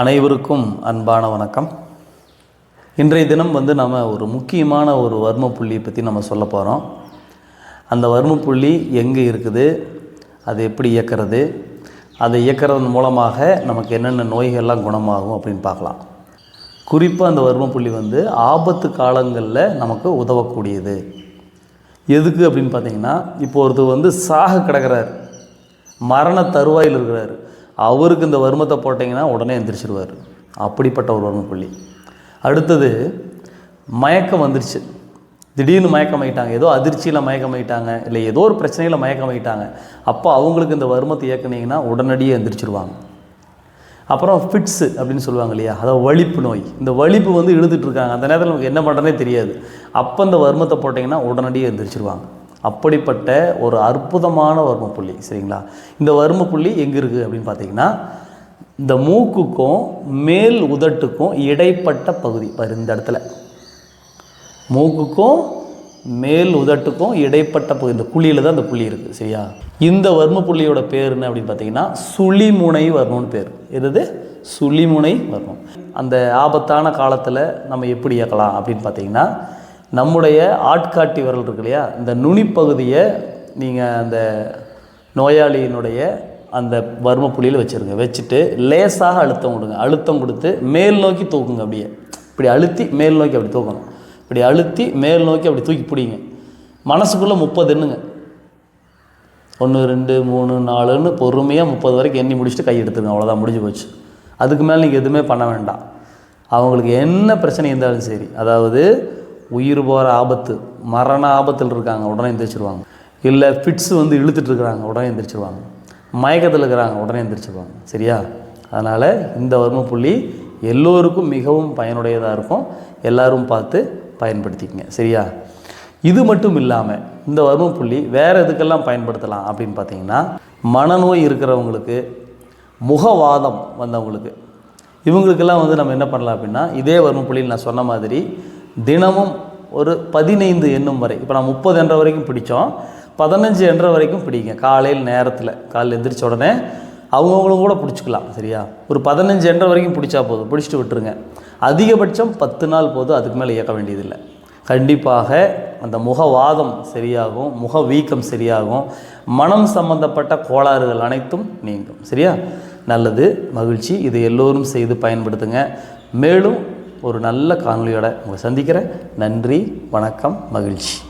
அனைவருக்கும் அன்பான வணக்கம். இன்றைய தினம் வந்து நம்ம ஒரு முக்கியமான ஒரு வர்ம புள்ளியை பற்றி நம்ம சொல்ல போகிறோம் அந்த வர்ம புள்ளி எங்கே இருக்குது? அது எப்படி இயக்கிறது? அதை இயக்கிறதன் மூலமாக நமக்கு என்னென்ன நோய்கள்லாம் குணமாகும் அப்படின்னு பார்க்கலாம். குறிப்பாக அந்த வர்ம புள்ளி வந்து ஆபத்து காலங்களில் நமக்கு உதவக்கூடியது. எதுக்கு அப்படின்னு பார்த்தீங்கன்னா இப்போ ஒருத்தர் வந்து சாக கிடக்கிறார். மரண தருவாயில் இருக்கிறார். அவருக்கு இந்த வருமத்தை போட்டிங்கன்னா உடனே எந்திரிச்சிருவார். அப்படிப்பட்ட ஒரு வர்ம புள்ளி அடுத்தது மயக்கம் வந்துருச்சு. திடீர்னு மயக்கமாயிட்டாங்க ஏதோ அதிர்ச்சியில் மயக்கமாயிட்டாங்க இல்லை ஏதோ ஒரு பிரச்சனையில் மயக்கமாயிட்டாங்க அப்போ அவங்களுக்கு இந்த வருமத்தை இயக்குனீங்கன்னா உடனடியே எந்திரிச்சிருவாங்க. அப்புறம் ஃபிட்ஸு அப்படின்னு சொல்லுவாங்க இல்லையா? அதாவது வலிப்பு நோய். இந்த வலிப்பு வந்து இழுத்துட்டு இருக்காங்க. அந்த நேரத்தில் நமக்கு என்ன பண்ணுறதே தெரியாது. அப்போ இந்த வருமத்தை போட்டிங்கன்னா உடனடியே எந்திரிச்சிருவாங்க. அப்படிப்பட்ட ஒரு அற்புதமான வர்ம புள்ளி சரிங்களா? இந்த வர்ம புள்ளி எங்கே இருக்குது அப்படின்னு பார்த்தீங்கன்னா இந்த மூக்குக்கும் மேல் உதட்டுக்கும் இடைப்பட்ட பகுதி. பாரு இந்த இடத்துல. மூக்குக்கும் மேல் உதட்டுக்கும் இடைப்பட்ட பகுதி. இந்த குழியில் தான் இந்த புள்ளி இருக்குது சரியா? இந்த வர்ம புள்ளியோட பேர் என்ன அப்படின்னு பார்த்தீங்கன்னா சுழிமுனை வர்மம்னு பேர். எது சுழிமுனை வர்மம். அந்த ஆபத்தான காலத்தில் நம்ம எப்படி இயக்கலாம் அப்படின்னு பார்த்தீங்கன்னா நம்முடைய ஆட்காட்டி விரல் இருக்கு இல்லையா? இந்த நுனிப்பகுதியை நீங்கள் அந்த நோயாளியினுடைய அந்த வர்ம புள்ளியில் வச்சுருங்க. வச்சுட்டு லேசாக அழுத்தம் கொடுங்க. அழுத்தம் கொடுத்து மேல் நோக்கி தூக்குங்க அப்படியே. இப்படி அழுத்தி மேல் நோக்கி அப்படி தூக்கணும். இப்படி அழுத்தி மேல் நோக்கி அப்படி தூக்கி பிடிங்க. மனசுக்குள்ளே முப்பது எண்ணுங்க. ஒன்று ரெண்டு மூணு நாலுன்னு பொறுமையாக முப்பது வரைக்கும் எண்ணி முடிச்சுட்டு கை எடுத்துருங்க. அவ்வளோதான் முடிஞ்சு போச்சு. அதுக்கு மேலே நீங்கள் எதுவுமே பண்ண வேண்டாம். அவங்களுக்கு என்ன பிரச்சனை இருந்தாலும் சரி. அதாவது உயிர் போகிற ஆபத்து மரண ஆபத்தில் இருக்காங்க உடனே எந்திரிச்சிருவாங்க. இல்லை ஃபிட்ஸ் வந்து இழுத்துட்டு இருக்கிறாங்க உடனே எந்திரிச்சிருவாங்க. மயக்கத்தில் இருக்கிறாங்க உடனே எந்திரிச்சிருவாங்க. சரியா? அதனால் இந்த வர்ம புள்ளி எல்லோருக்கும் மிகவும் பயனுடையதாக இருக்கும். எல்லோரும் பார்த்து பயன்படுத்திக்கங்க. சரியா? இது மட்டும் இல்லாமல் இந்த வர்ம புள்ளி வேறு எதுக்கெல்லாம் பயன்படுத்தலாம் அப்படின்னு பார்த்தீங்கன்னா மனநோய் இருக்கிறவங்களுக்கு முகவாதம் வந்தவங்களுக்கு. இவங்களுக்கெல்லாம் வந்து நம்ம என்ன பண்ணலாம் அப்படின்னா இதே வர்ம புள்ளியில் நான் சொன்ன மாதிரி தினமும் ஒரு பதினைந்து எண்ணும் வரை. இப்போ நான் முப்பது என்ற வரைக்கும் பிடிச்சோம். பதினஞ்சு என்ற வரைக்கும் பிடிங்க. காலையில் நேரத்தில் காலையில் எந்திரிச்ச உடனே அவங்கவுங்களும் கூட பிடிச்சிக்கலாம் சரியா? ஒரு பதினஞ்சு என்ற வரைக்கும் பிடிச்சா போதும். பிடிச்சிட்டு விட்டுருங்க. அதிகபட்சம் பத்து நாள் போதும். அதுக்கு மேலே இயக்க வேண்டியதில்லை. கண்டிப்பாக அந்த முகவாதம் சரியாகும். முக வீக்கம் சரியாகும். மனம் சம்பந்தப்பட்ட கோளாறுகள் அனைத்தும் நீங்கும் சரியா? நல்லது மகிழ்ச்சி. இது எல்லோரும் செய்து பயன்படுத்துங்க. மேலும் ஒரு நல்ல காணொலியோட உங்களை சந்திக்கிறேன். நன்றி வணக்கம் மகிழ்ச்சி.